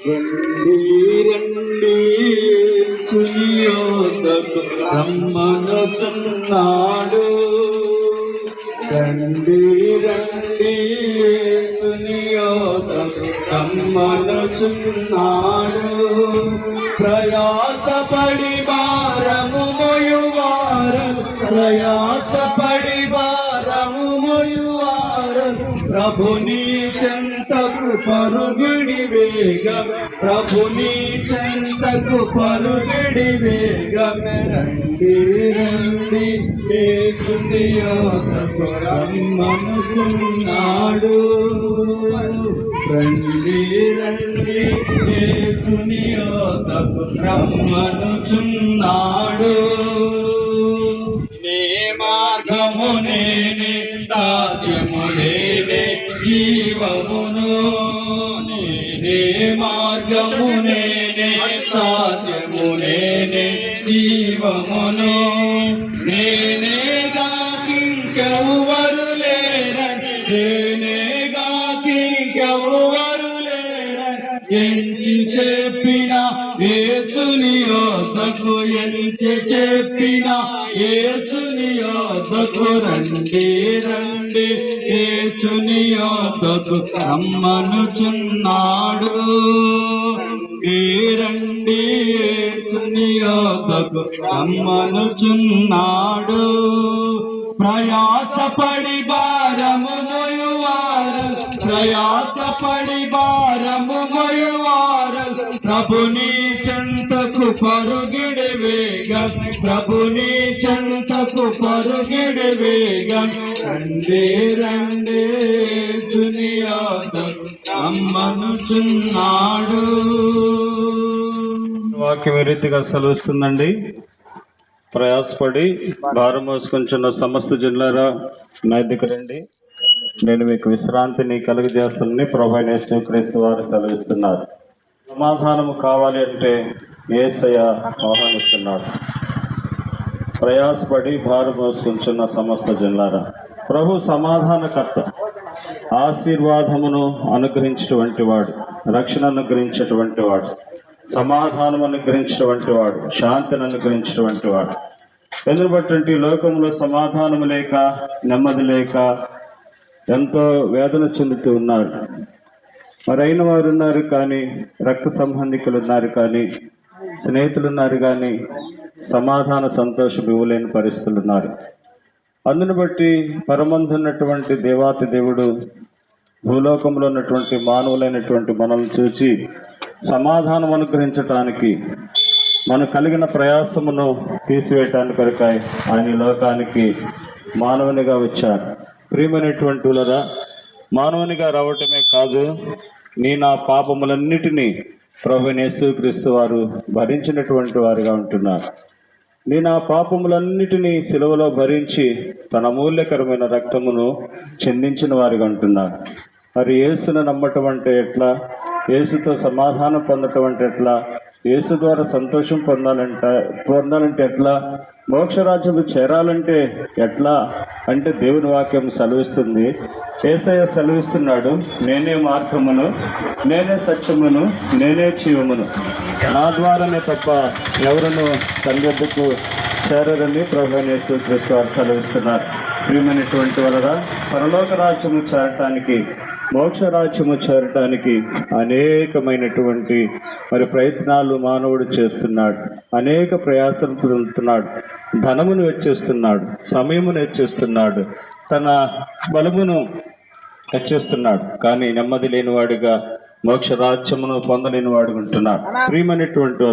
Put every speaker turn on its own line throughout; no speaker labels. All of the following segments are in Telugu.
రండి రండి రమ్మనుచున్నాడు రండి రండి సునియోదకు రమ్మనుచున్నాడు ప్రయాసపడి వారము మొయువారు ప్రయాసపడి భారము మొయువారు ప్రభుని చెంతకు పరుగుడి వేగం ప్రభుని చెంతకు పరుగుడి వేగం రండి రండి ఏసుని యోధకు రండి రండి ఏసుని బ్రహ్మను చున్నాడు జీవమును నేనే మార్గము నేనే సాధ్యము నేనే జీవమును నేనే గాకింకెవ్వరు లేరని నేనే గాకింకెవ్వరు లేరని ఎంచి చెప్పిన ఏసుని యోధకు ఎంచి చెప్పిన రండి రండి ఏసుని యోధకు రమ్మనుచున్నాడు రండి రండి ఏసుని యోధకు రమ్మనుచున్నాడు ప్రయాసపడి భారము మొయువారు ప్రయాసపడి భారము మొయువారు ప్రభుని చెంతకు ప్రభుని చెంతకు పరుగిడి రండే రండే రండి దునియాద
వాక్యం ఏ రీతిగా సెలవుస్తుందండి. ప్రయాసపడి భారం మోసుకుంటున్న సమస్త జిల్లారా నా రండి నేను మీకు విశ్రాంతిని కలుగజేస్తానని ప్రభు క్రీస్తు వారు సెలవిస్తున్నారు. సమాధానము కావాలి అంటే ఏసయ్య ఆహ్వానిస్తున్నాడు. ప్రయాసపడి భారు మోసుకుంటున్న సమస్త జిల్లారా ప్రభు సమాధానకర్త ఆశీర్వాదమును అనుగ్రహించినటువంటి వాడు రక్షణ అనుగ్రహించేటువంటి వాడు సమాధానం అనుగ్రహించినటువంటి వాడు శాంతిని అనుగ్రహించినటువంటి వాడు. ఎందుకు బట్టి లోకంలో సమాధానం లేక నెమ్మది లేక ఎంతో వేదన చెందుతూ ఉన్నారు. మరైన వారు ఉన్నారు కానీ రక్త సంబంధికులు ఉన్నారు కానీ స్నేహితులు ఉన్నారు కానీ సమాధాన సంతోషం ఇవ్వలేని పరిస్థితులు ఉన్నారు అందును బట్టి పరమందున్నటువంటి దేవాతి దేవుడు భూలోకంలో ఉన్నటువంటి మానవులైనటువంటి మనల్ని చూసి సమాధానం అనుగ్రహించటానికి మన కలిగిన ప్రయాసమును తీసివేయటానికి కొరకాయ ఆయన లోకానికి మానవునిగా వచ్చారు. ప్రియమైనటువంటి వాళ్ళరా మానవునిగా రావటమే కాదు నీ నా పాపములన్నిటినీ ప్రభు యేసుక్రీస్తు వారు భరించినటువంటి వారుగా ఉంటున్నారు. నేను ఆ పాపములన్నిటినీ సిలువలో భరించి తన మూల్యకరమైన రక్తమును చెందించిన వారిగా అంటున్నారు మరి యేసును నమ్మటం అంటే ఎట్లా? యేసుతో సమాధానం పొందటం అంటే ఎట్లా? యేసు ద్వారా సంతోషం పొందాలంట పొందాలంటే ఎట్లా? మోక్షరాజ్యం చేరాలంటే ఎట్లా? అంటే దేవుని వాక్యం సెలవిస్తుంది. ఏసయ్య సెలవిస్తున్నాడు నేనే మార్గమును నేనే సత్యమును నేనే జీవమును. నా ద్వారానే తప్ప ఎవరును తండ్రికి చేరరని ప్రభు క్రీస్తు వారు సెలవిస్తున్నారు. ప్రియమైనటువంటి వలన పరలోక రాజ్యము చేరటానికి మోక్షరాజ్యము చేరటానికి అనేకమైనటువంటి మరి ప్రయత్నాలు మానవుడు చేస్తున్నాడు. అనేక ప్రయాసం పొందుతున్నాడు. ధనమును వెచ్చిస్తున్నాడు. సమయమును వెచ్చేస్తున్నాడు. తన బలమును హెచ్చిస్తున్నాడు కానీ నెమ్మది లేనివాడిగా మోక్ష రాజ్యమును పొందలేని వాడు ఉంటున్నాడు. ప్రియమైనటువంటి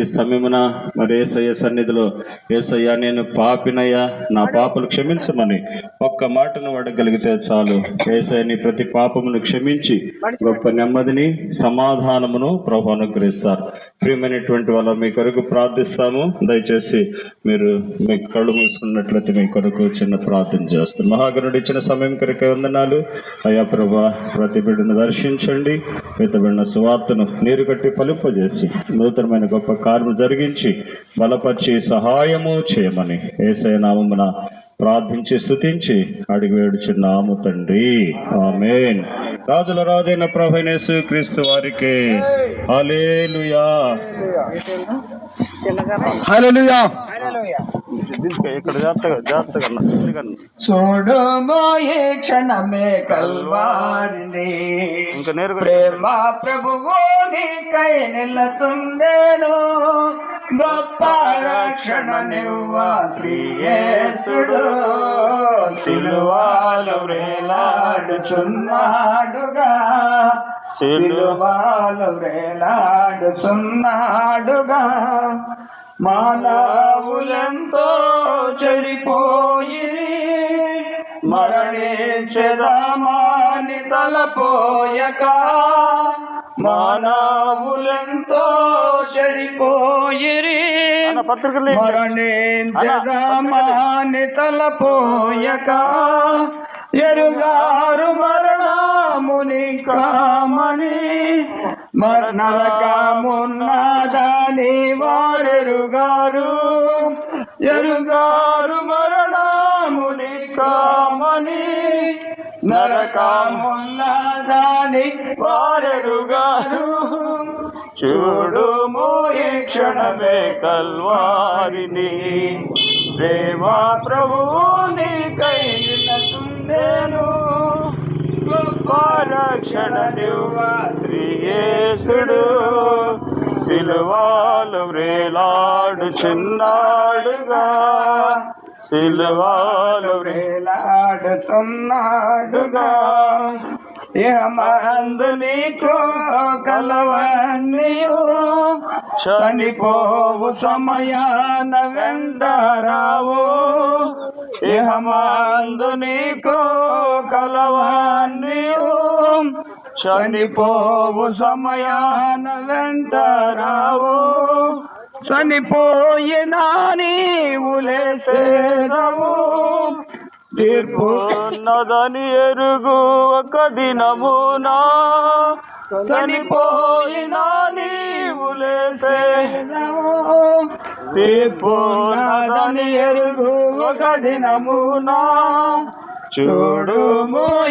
ఈ సమయమున మరి ఏసయ్య సన్నిధిలో ఏసయ్య నేను పాపినయ్యా నా పాపలు క్షమించమని ఒక్క మాటను అడగలిగితే చాలు. ఏసయ్య నీ ప్రతి పాపమును క్షమించి గొప్ప నెమ్మదిని సమాధానమును ప్రభు అనుగ్రహిస్తారు. ప్రియమైనటువంటి వాళ్ళ మీ కొరకు ప్రార్థిస్తాము. దయచేసి మీరు మీ కళ్ళు మూసుకున్నట్లయితే మీ కొరకు చిన్న ప్రార్థన చేస్తాం. మహాగణుడు ఇచ్చిన సమయం కొరకే వందనాలు. అయ్యా ప్రభా ప్రతి బిడ్డను దర్శించండి. మితబడిన సువార్తను నీరు కట్టి ఫలింపజేసి నూతనమైన గొప్ప కార్యము జరిగించి బలపరిచి సహాయము చేయమని ఏసయ నామమున ప్రార్థించి స్తుతించి అడిగి వేడుచున్నాము తండ్రి. ఆమేన్. రాజుల రాజైన ప్రభైనేసు క్రీస్తు వారికి హల్లెలూయా. ఇక్కడ జాగ్రత్తగా జాగ్రత్తగా అన్న. ఎందుకన్నా?
చూడుమో ఈ క్షణమే కల్వారిని ప్రేమ ప్రభువు నీకై నిలతుండేను గొప్ప రక్షణ నివ్వ శ్రీయేసుడు సిలువాలు వేలాడుచున్నాడుగా సిలువాలు వేలాడుచున్నాడుగా మానవులెంతో చెడిపోయి మరణించదామాని తలపోయక. మానవులెంతో చెడిపోయిరి? మరణించదామాని తలపోయక. ఎరుగారు మరణముని కామని నరకమున్నదని వారెరుగారు ఎరుగారు మరణముని కామని నరకమున్నదని వారెరుగారు చూడుము ఈ క్షణమే కల్వారిని. దేవా ప్రభువు నీకై నేను గొప్ప రక్షణ శ్రీయేసుడు. సిలువాలు వ్రేలాడు చిన్నాడుగా. సిలువాలు వ్రేలాడుతున్నాడుగా ఏమందు నీకు కలవన్నీయు? చనిపోవు సమయాన వెంటరావు? ఇహమందు నీకు కలవన్నీయు? చనిపోవు సమయాన వెంటరావు? చనిపోయినా నీవు లేసేదవు? తీర్పు.
ఉన్నదని ఎరుగు ఒక దినమునా.
చనిపోయినా నీవు లేసేదవు తీర్పు నాదని ఎరుగు ఒక దినమునా. చూడుము